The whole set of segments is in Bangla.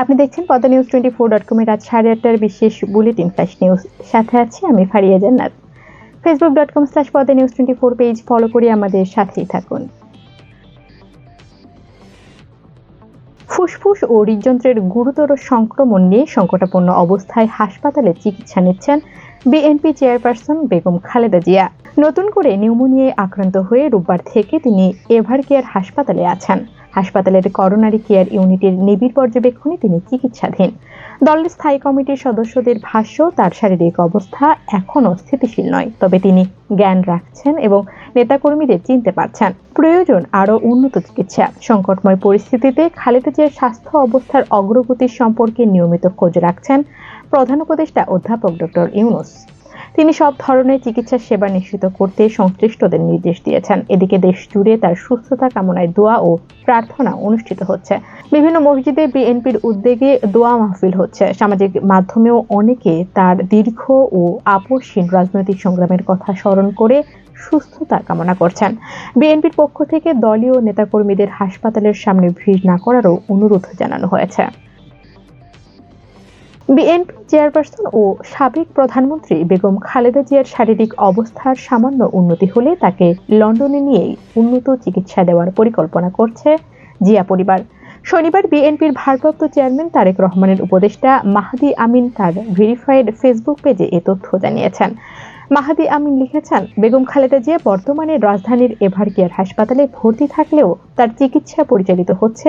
আপনি দেখছেন Padma news twenty four dot কমের রাত সাড়ে আটটার বিশেষ বুলেটিন ফ্ল্যাশ নিউজ। সাথে আছি আমি Faria Jannat. Facebook dot com slash Padma news twenty four page follow করে, আমাদের সাথেই থাকুন। ফুসফুস ও হৃদযন্ত্রের গুরুতর সংক্রমণ নিয়ে সংকটাপন্ন অবস্থায় হাসপাতালে চিকিৎসা নিচ্ছেন বিএনপি চেয়ারপারসন বেগম খালেদা জিয়া। নতুন করে নিউমোনিয়ায় আক্রান্ত হয়ে রোববার থেকে তিনি এভারকেয়ার হাসপাতালে আছেন। হাসপাতালের করোনারি কেয়ার ইউনিটের নিবিড় পর্যবেক্ষণে তিনি চিকিৎসাধীন। দলের স্থায়ী কমিটির সদস্যদের ভাষ্য, তার শারীরিক অবস্থা এখনও স্থিতিশীল নয়, তবে তিনি জ্ঞান রাখছেন এবং নেতাকর্মীদের চিনতে পারছেন। প্রয়োজন আরও উন্নত চিকিৎসা। সংকটময় পরিস্থিতিতে খালেদা জিয়ার স্বাস্থ্য অবস্থার অগ্রগতির সম্পর্কে নিয়মিত খোঁজ রাখছেন প্রধান উপদেষ্টা অধ্যাপক ডক্টর ইউনুস। তিনি সব ধরনের চিকিৎসা সেবা নিশ্চিত করতে সংশ্লিষ্টদের নির্দেশ দিয়েছেন। এদিকে দেশ জুড়ে তার সুস্থতা কামনায় দোয়া ও প্রার্থনা অনুষ্ঠিত হচ্ছে। বিভিন্ন মসজিদে বিএনপির উদ্যোগে দোয়া মাহফিল হচ্ছে। সামাজিক মাধ্যমেও অনেকে তার দীর্ঘ ও আপসহীন রাজনৈতিক সংগ্রামের কথা স্মরণ করে সুস্থতা কামনা করছেন। বিএনপির পক্ষ থেকে দলীয় নেতাকর্মীদের হাসপাতালের সামনে ভিড় না করারও অনুরোধ জানানো হয়েছে। বিএনপি চেয়ারপারসন ও সাবেক প্রধানমন্ত্রী বেগম খালেদা জিয়ার শারীরিক অবস্থার সামান্য উন্নতি হলে তাকে লন্ডনে নিয়ে উন্নত চিকিৎসা দেওয়ার পরিকল্পনা করছে জিয়া পরিবার। শনিবার বিএনপির ভারপ্রাপ্ত চেয়ারম্যান তারেক রহমানের উপদেষ্টা মাহাদি আমিন তার ভেরিফাইড ফেসবুক পেজে এ তথ্য জানিয়েছেন। মাহাদি আমিন লিখেছেন, বেগম খালেদা জিয়া বর্তমানে রাজধানীর এভার কেয়ার হাসপাতালে ভর্তি থাকলেও তার চিকিৎসা পরিচালিত হচ্ছে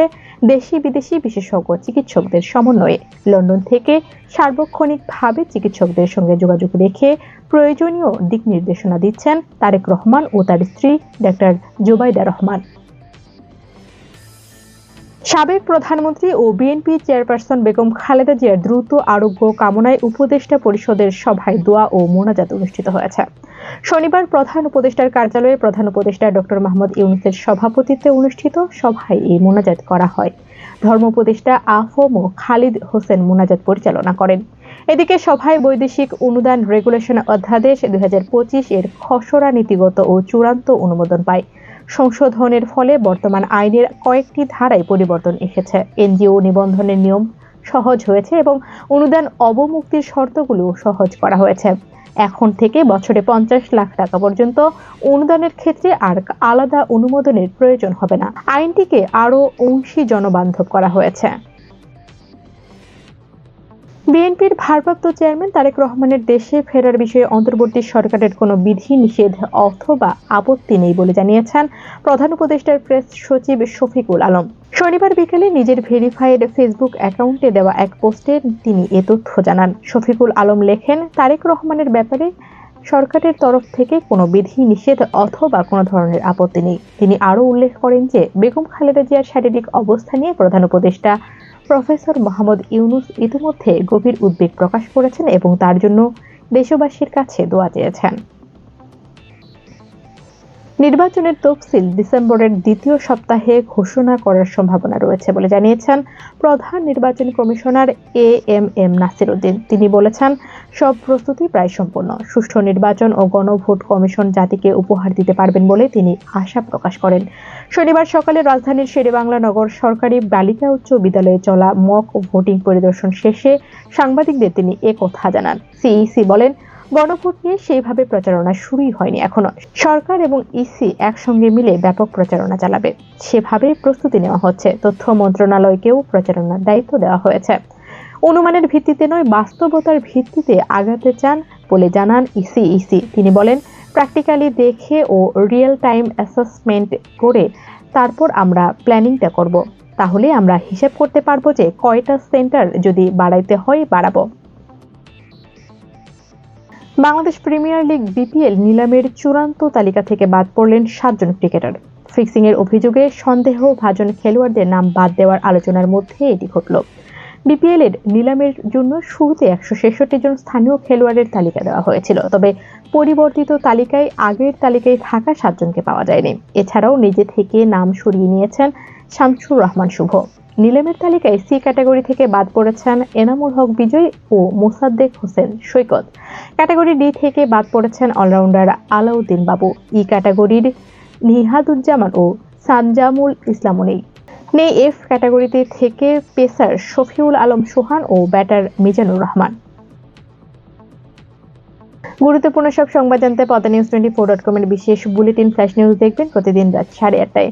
দেশি বিদেশি বিশেষজ্ঞ চিকিৎসকদের সমন্বয়ে। লন্ডন থেকে সার্বক্ষণিকভাবে চিকিৎসকদের সঙ্গে যোগাযোগ রেখে প্রয়োজনীয় দিক নির্দেশনা দিচ্ছেন তারেক রহমান ও তার স্ত্রী ডাক্তার জুবাইদা রহমান। সাবেক প্রধানমন্ত্রী ও বিএনপি চেয়ারপারসন বেগম খালেদা জিয়ার দ্রুত আরোগ্য কামনায় উপদেষ্টা পরিষদের সভায় দোয়া ও মোনাজাত অনুষ্ঠিত হয়েছে। শনিবার প্রধান উপদেষ্টার কার্যালয়ে প্রধান উপদেষ্টা ডক্টর মাহমুদ ইউনুসের সভাপতিত্বে অনুষ্ঠিত সভায় এই মোনাজাত করা হয়। ধর্ম উপদেষ্টা আফম ও খালিদ হোসেন মোনাজাত পরিচালনা করেন। এদিকে সভায় বৈদেশিক অনুদান রেগুলেশন অধ্যাদেশ দুই হাজার পঁচিশ এর খসড়া নীতিগত ও চূড়ান্ত অনুমোদন পায়। সংশোধনের ফলে বর্তমান আইনের কয়েকটি ধারায় পরিবর্তন এসেছে। এনজিও নিবন্ধনের নিয়ম সহজ হয়েছে এবং অনুদান অবমুক্তির শর্তগুলো সহজ করা হয়েছে। এখন থেকে বছরে পঞ্চাশ লাখ টাকা পর্যন্ত অনুদানের ক্ষেত্রে আর আলাদা অনুমোদনের প্রয়োজন হবে না। আইনটিকে আরও অংশী জনবান্ধব করা হয়েছে। বিএনপির ভারপ্রাপ্ত চেয়ারম্যান তারেক রহমানের দেশে ফেরার বিষয়ে অন্তর্বর্তী সরকারের কোনো বিধি, নিষেধ অথবা আপত্তি নেই বলে জানিয়েছেন প্রধান উপদেষ্টার প্রেস সচিব শফিকুল আলম। শনিবার বিকেলে নিজের ভেরিফাইড ফেসবুক অ্যাকাউন্টে দেওয়া এক পোস্টে তিনি এ তথ্য জানান। শফিকুল আলম লেখেন, তারেক রহমানের ব্যাপারে সরকারের তরফ থেকে কোনো বিধি, নিষেধ অথবা কোনো ধরনের আপত্তি নেই। তিনি আরও উল্লেখ করেন যে, বেগম খালেদা জিয়ার শারীরিক অবস্থা নিয়ে প্রধান উপদেষ্টা প্রফেসর মাহমুদ ইউনুস ইতিমধ্যে গভীর উদ্বেগ প্রকাশ করেছেন এবং তার জন্য দেশবাসীর কাছে দোয়া চেয়েছেন। নির্বাচনের তফসিল ডিসেম্বরের দ্বিতীয় সপ্তাহে ঘোষণা করার সম্ভাবনা রয়েছে বলে জানিয়েছেন প্রধান নির্বাচন commissioner A M M Nasir Uddin তিনি বলেছেন, সব প্রস্তুতি প্রায় সম্পূর্ণ। সুষ্ঠু নির্বাচন ও গণভোট কমিশন জাতিকে উপহার দিতে পারবেন বলে তিনি আশা প্রকাশ করেন। শনিবার সকালে রাজধানীর শেরেবাংলা নগর সরকারি বালিকা উচ্চ বিদ্যালয়ে চলা মক ভোটিং পরিদর্শন শেষে সাংবাদিকদের তিনি একথা জানান। সিইসি বলেন গণভোট নিয়ে সেইভাবে প্রচারণা শুরুই হয়নি এখনও। সরকার এবং ইসি একসঙ্গে মিলে ব্যাপক প্রচারণা চালাবে। সেভাবে প্রস্তুতি নেওয়া হচ্ছে। তথ্য মন্ত্রণালয়কেও প্রচারণার দায়িত্ব দেওয়া হয়েছে। অনুমানের ভিত্তিতে নয়, বাস্তবতার ভিত্তিতে আগাতে চান বলে জানান ইসি ইসি তিনি বলেন, প্র্যাকটিক্যালি দেখে ও রিয়েল টাইম অ্যাসেসমেন্ট করে তারপর আমরা প্ল্যানিংটা করব। তাহলে আমরা হিসেব করতে পারব যে কয়টা সেন্টার যদি বাড়াইতে হয়, বাড়াবো। বাংলাদেশ প্রিমিয়ার লিগ বিপিএল নিলামের চূড়ান্ত তালিকা থেকে বাদ পড়লেন সাতজন ক্রিকেটার। ফিক্সিং এর অভিযোগে সন্দেহ ভাজন খেলোয়াড়দের নাম বাদ দেওয়ার আলোচনার মধ্যে এটি ঘটল। বিপিএল এর নিলামের জন্য শুরুতে একশো ছেষট্টি জন স্থানীয় খেলোয়াড়ের তালিকা দেওয়া হয়েছিল, তবে পরিবর্তিত তালিকায় আগের তালিকায় থাকা সাতজনকে পাওয়া যায়নি। এছাড়াও নিজে থেকে নাম সরিয়ে নিয়েছেন শামসুর রহমান শুভ। নিলামের তালিকায় সি ক্যাটাগরি থেকে বাদ পড়েছেন এনামুল হক বিজয় ও মোসাদ্দেক হোসেন সৈকত। ক্যাটাগরি ডি থেকে বাদ পড়েছেন অলরাউন্ডার আলাউদ্দিন বাবু। ই ক্যাটাগরির নিহাদুজ্জামান ও সানজামুল ইসলামুনি নেই। এফ ক্যাটাগরিতে থেকে পেসার শফিউল আলম সোহান ও ব্যাটার মিজানুর রহমান। গুরুত্বপূর্ণ সব সংবাদ জানতে পদা নিউজ টোয়েন্টি ফোর ডট কমের বিশেষ বুলেটিন ফ্ল্যাশ নিউজ দেখবেন প্রতিদিন রাত সাড়ে আটটায়।